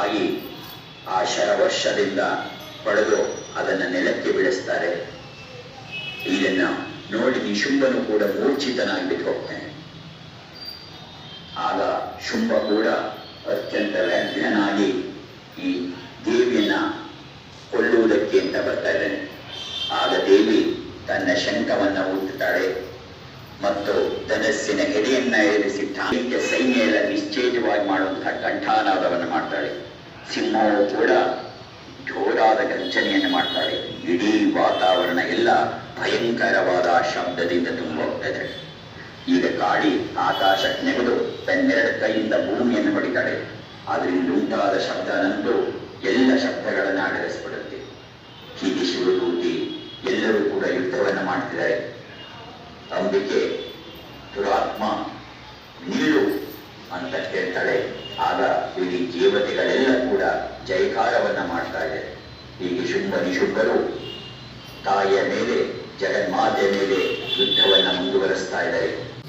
ತಾಯಿ ಆ ಶರವರ್ಷದಿಂದ ಪಡೆದು ಅದನ್ನು ನೆಲಕ್ಕೆ ಬೀಳಿಸ್ತಾರೆ. ಇದನ್ನ ನೋಡಿ ನಿಶುಂಭನು ಕೂಡ ಮೂರ್ಛಿತನಾಗಿ ಬಿದ್ದು ಹೋಗ್ತಾನೆ. ಆಗ ಶುಂಭ ಕೂಡ ಅತ್ಯಂತ ವ್ಯಗ್ರನಾಗಿ ಈ ದೇವಿಯನ್ನ ಕೊಲ್ಲುವುದಕ್ಕೆ ಅಂತ ಬರ್ತಾ ಇದ್ದಾನೆ. ಆಗ ದೇವಿ ತನ್ನ ಶಂಕವನ್ನ ಊದುತ್ತಾಳೆ ಮತ್ತು ಧನಸ್ಸಿನ ಹೆಡೆಯನ್ನ ಏರಿಸಿ ಠಾಣಿಕ್ಯ ಸಿಂಹವು ಕೂಡ ಜೋರಾದ ಗರ್ಜನೆಯನ್ನು ಮಾಡ್ತಾರೆ. ಇಡೀ ವಾತಾವರಣ ಎಲ್ಲ ಭಯಂಕರವಾದ ಶಬ್ದದಿಂದ ತುಂಬ ಹೋಗ್ತದೆ ಈಗ ಗಾಳಿ ಆಕಾಶ ನೆಗೆದು ತನ್ನೆರಡು ಕೈಯಿಂದ ಭೂಮಿಯನ್ನು ಹೊಡಿತಾಳೆ. ಅದರಿಂದ ಉಂಟಾದ ಶಬ್ದ ಶಬ್ದನಂತೂ ಎಲ್ಲ ಶಬ್ದಗಳನ್ನು ಅಡಗಿಸ್ಬಿಡುತ್ತೆ ಹೀಗೆ ಶಿವಭೂತಿ ಎಲ್ಲರೂ ಕೂಡ ಯುದ್ಧವನ್ನು ಮಾಡ್ತಿದ್ದಾರೆ. ಅಂಬಿಕೆ ದುರಾತ್ಮ, ನೀರು ಅಂತ ಕೇಳ್ತಾಳೆ ಆಗ ಇಡೀ ದೇವತೆಗಳೆಲ್ಲ ಕೂಡ ಜಯಕಾರವನ್ನ ಮಾಡ್ತಾ ಇದೆ. ಹೀಗೆ ಶುಂಭ ನಿಶುಂಭರು ತಾಯಿಯ ಮೇಲೆ, ಜಗನ್ಮಾತೆಯ ಮೇಲೆ ಯುದ್ಧವನ್ನ ಮುಂದುವರೆಸ್ತಾ ಇದ್ದಾರೆ.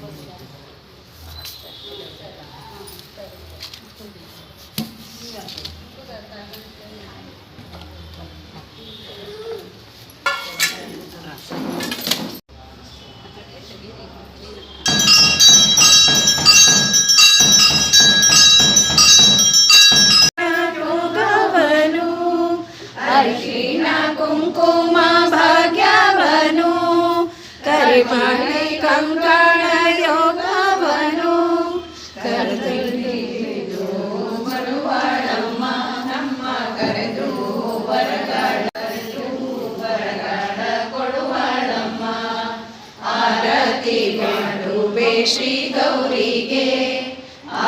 ಅರಿಶಿನ ಕುಂಕುಮ ಭಾಗ್ಯವನು, ಕರಿಮಣಿ ಕಂಕಣ ಯೋಗವನು. ಕರೆದು ಬರುವಳಮ್ಮ ನಮ್ಮ ಕರೆದು ಬರಗಾಡ ಬರಗಾಡ ಕೊಡುವಳಮ್ಮ. ಆರತಿ ಮಾಡುವೆ ಶ್ರೀ ಗೌರಿಗೆ,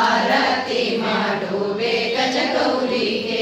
ಆರತಿ ಮಾಡುವೆ ಗಜಗೌರಿಗೆ.